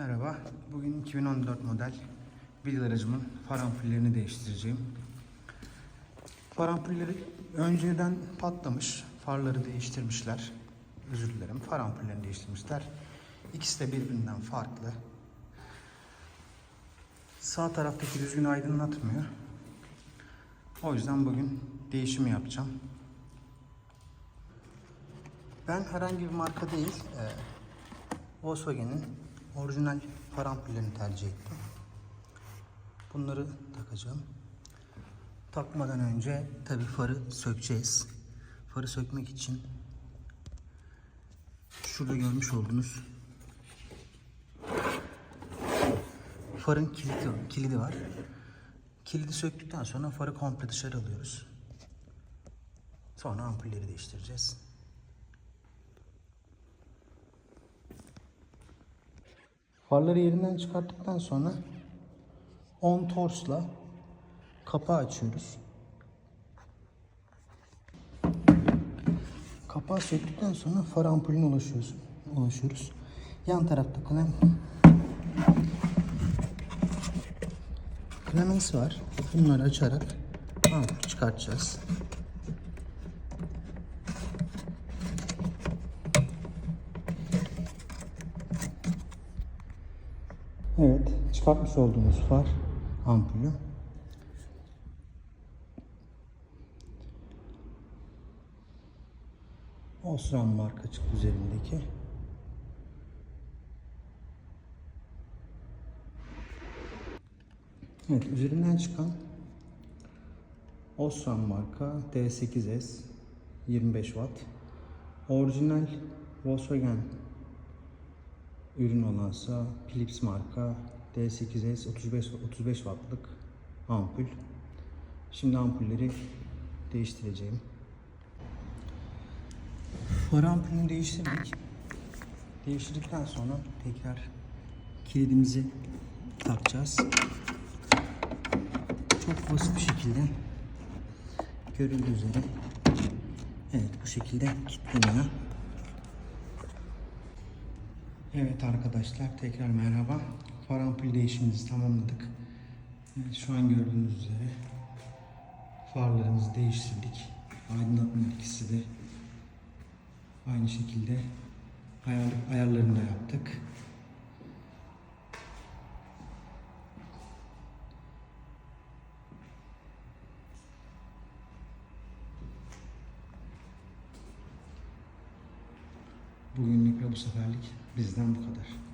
Merhaba. Bugün 2014 model bir aracımın far ampullerini değiştireceğim. Far ampulleri önceden patlamış. Farları değiştirmişler. Özür dilerim. Far ampullerini değiştirmişler. İkisi de birbirinden farklı. Sağ taraftaki düzgün aydınlatmıyor. O yüzden bugün değişim yapacağım. Ben herhangi bir marka değil, e, Volkswagen'in orijinal far ampullerini tercih ettim. Bunları takacağım. Takmadan önce tabi farı sökeceğiz. Farı sökmek için şurada görmüş olduğunuz farın kilidi, kilidi var. Kilidi söktükten sonra farı komple dışarı alıyoruz. Sonra ampulleri değiştireceğiz. Farları yerinden çıkarttıktan sonra on torsla kapağı açıyoruz. Kapağı söktükten sonra far ampulüne ulaşıyoruz. ulaşıyoruz. Yan tarafta klem klemens var. Bunları açarak ampul çıkartacağız. Evet, çıkartmış olduğumuz far ampulü. Osram marka çıktı üzerindeki. Evet, üzerinden çıkan Osram marka D8S 25 Watt. Orijinal Volkswagen ürün olansa Philips marka D8S 35 35 wattlık ampul. Şimdi ampulleri değiştireceğim. Far ampulünü değiştirdik. Değiştirdikten sonra tekrar kilidimizi takacağız. Çok basit bir şekilde görüldüğü üzere evet bu şekilde kilitleniyor. Evet arkadaşlar tekrar merhaba. Far ampul değişimimizi tamamladık. Şu an gördüğünüz üzere farlarımızı değiştirdik. Aydınlatma ikisi de aynı şekilde ayar, ayarlarını da yaptık. Bugünlük ve bu seferlik bizden bu kadar.